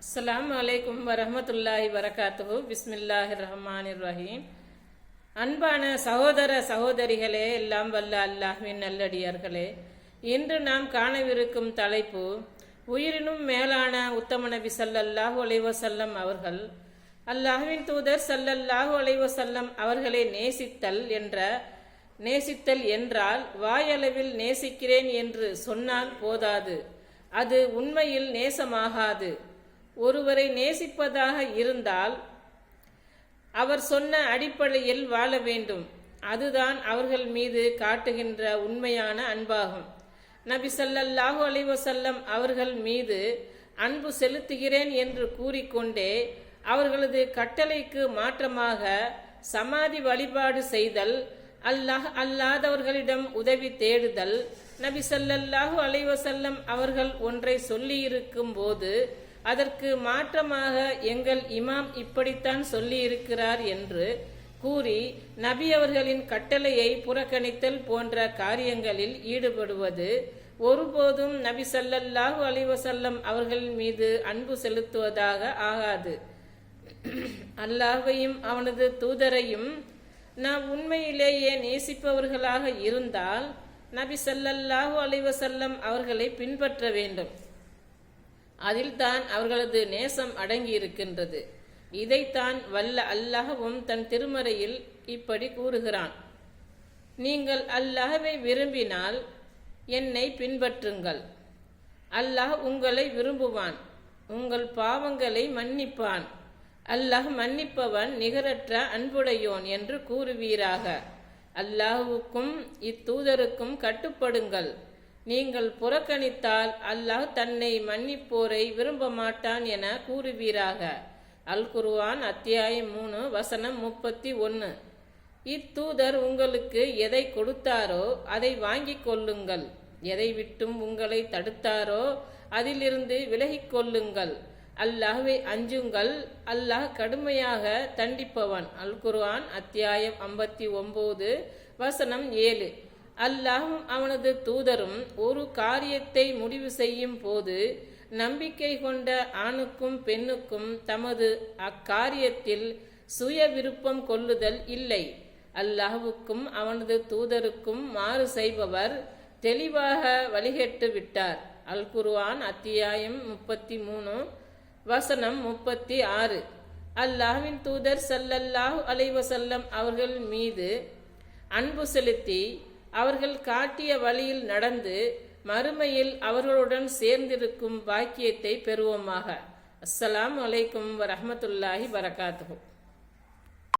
அஸ்லாம் வலைக்கும் வரமத்துல்லாஹி வரகாத்துஹு பிஸ்மில்லாஹி ரஹ்மான் ரஹீம் அன்பான சகோதர சகோதரிகளே எல்லாம் வல்ல அல்லாஹ்வின் நல்லடியார்களே இன்று நாம் காணவிருக்கும் தலைப்பு உயிரினும் மேலான உத்தம நபி சல்லல்லாஹு அலைவசல்லம் அவர்கள் அல்லாஹ்வின் தூதர் சல்லல்லாஹு அலைவசல்லம் அவர்களை நேசித்தல் என்ற நேசித்தல் என்றால் வாயளவில் நேசிக்கிறேன் என்று சொன்னால் போதாது. அது உண்மையில் நேசமாகாது. ஒருவரை நேசிப்பதாக இருந்தால் அவர் சொன்ன அடிப்படையில் வாழ வேண்டும். அதுதான் அவர்கள் மீது காட்டுகின்ற உண்மையான அன்பாகும். நபி சல்லல்லாஹு அலைஹி அவர்கள் மீது அன்பு செலுத்துகிறேன் என்று கூறிக்கொண்டே அவர்களது கட்டளைக்கு மாற்றமாக சமாதி வழிபாடு செய்தல் அல்லாஹ் அல்லாதவர்களிடம் உதவி தேடுதல் நபி சல்லல்லாஹு அலைவசல்லம் அவர்கள் ஒன்றை சொல்லியிருக்கும் போது அதற்கு மாற்றமாக எங்கள் இமாம் இப்படித்தான் சொல்லியிருக்கிறார் என்று கூறி நபி அவர்களின் கட்டளையை புறக்கணித்தல் போன்ற காரியங்களில் ஈடுபடுவது ஒருபோதும் நபி சல்லல்லாஹு அலிவசல்லம் அவர்கள் மீது அன்பு செலுத்துவதாக ஆகாது. அல்லாஹையும் அவனது தூதரையும் நாம் உண்மையிலேயே நேசிப்பவர்களாக இருந்தால் நபி சல்லல்லாஹு அலிவசல்லம் அவர்களை பின்பற்ற வேண்டும். அதில்தான் அவர்களது நேசம் அடங்கியிருக்கின்றது. இதைத்தான் வல்ல அல்லாஹவும் தன் திருமறையில் இப்படி கூறுகிறான். நீங்கள் அல்லாஹ்வை விரும்பினால் என்னை பின்பற்றுங்கள். அல்லாஹ் உங்களை விரும்புவான். உங்கள் பாவங்களை மன்னிப்பான். அல்லாஹ் மன்னிப்பவன் நிகரற்ற அன்புடையோன் என்று கூறுவீராக. அல்லாஹுவுக்கும் இத்தூதருக்கும் கட்டுப்படுங்கள். நீங்கள் புறக்கணித்தால் அல்லாஹ் தன்னை மன்னிப்போரை விரும்ப மாட்டான் என கூறுவீராக. அல் குருவான் அத்தியாயம் மூணு வசனம் முப்பத்தி ஒன்று இத்தூதர் உங்களுக்கு எதை கொடுத்தாரோ அதை வாங்கிக் கொள்ளுங்கள். எதை விட்டும் உங்களை தடுத்தாரோ அதிலிருந்து விலகிக் கொள்ளுங்கள். அல்லாஹ்வை அஞ்சுங்கள். அல்லாஹ் கடுமையாக தண்டிப்பவன். அல் குர்ஆன் அத்தியாயம் ஐம்பத்தி ஒம்பது வசனம் ஏழு. அல்லாஹும் அவனது தூதரும் ஒரு காரியத்தை முடிவு செய்யும் போது நம்பிக்கை கொண்ட ஆணுக்கும் பெண்ணுக்கும் தமது அக்காரியத்தில் சுய விருப்பம் கொள்ளுதல் இல்லை. அல்லாஹுவுக்கும் அவனது தூதருக்கும் மாறு செய்பவர் தெளிவாக வழிகெட்டு விட்டார். அல் குருவான் அத்தியாயம் முப்பத்தி மூணு வசனம் முப்பத்தி ஆறு அல்லாஹ்வின் தூதர் சல்லல்லாஹு அலைவசல்லம் அவர்கள் மீது அன்பு செலுத்தி அவர்கள் காட்டிய வழியில் நடந்து மறுமையில் அவர்களுடன் சேர்ந்திருக்கும் பாக்கியத்தை பெறுவோமாக. அஸ்ஸலாம் வலைக்கும் வரமத்துல்லாஹி வரகாத்துகும்